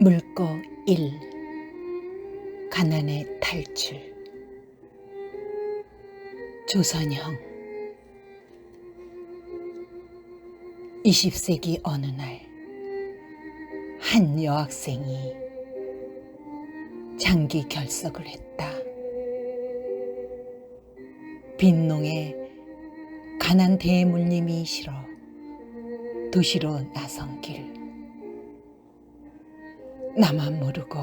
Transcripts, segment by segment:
물고 1 가난의 탈출. 조선형. 20세기 어느 날 한 여학생이 장기 결석을 했다. 빈농에 가난 대물림이 싫어 도시로 나선 길 나만 모르고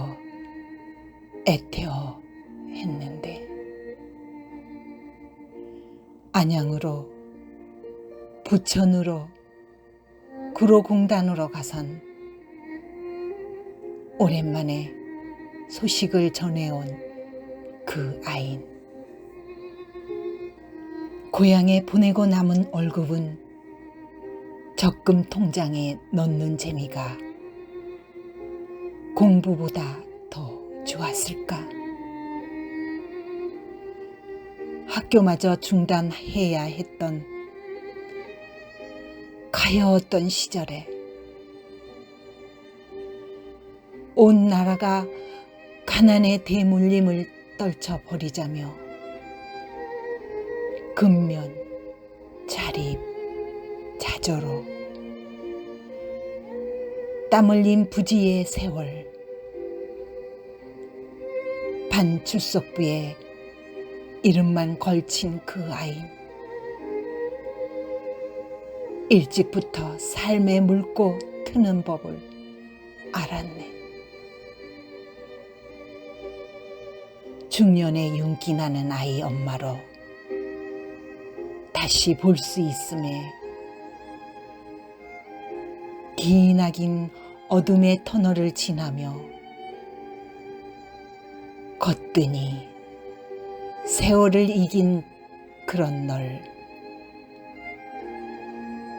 애태어 했는데. 안양으로 부천으로 구로공단으로 가선 오랜만에 소식을 전해온 그 아인. 고향에 보내고 남은 월급은 적금 통장에 넣는 재미가 공부보다 더 좋았을까? 학교마저 중단해야 했던 가여웠던 시절에 온 나라가 가난의 대물림을 떨쳐버리자며 근면, 자립, 자조로 땀 흘린 부지의 세월 반출석부에 이름만 걸친 그 아이 일찍부터 삶에 물고 트는 법을 알았네. 중년에 윤기 나는 아이 엄마로 다시 볼 수 있음에 기나긴 어둠의 터널을 지나며 거뜬히 세월을 이긴 그런 널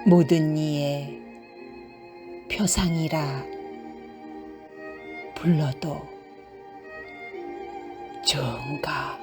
모든 이의 표상이라 불러도 좋은가?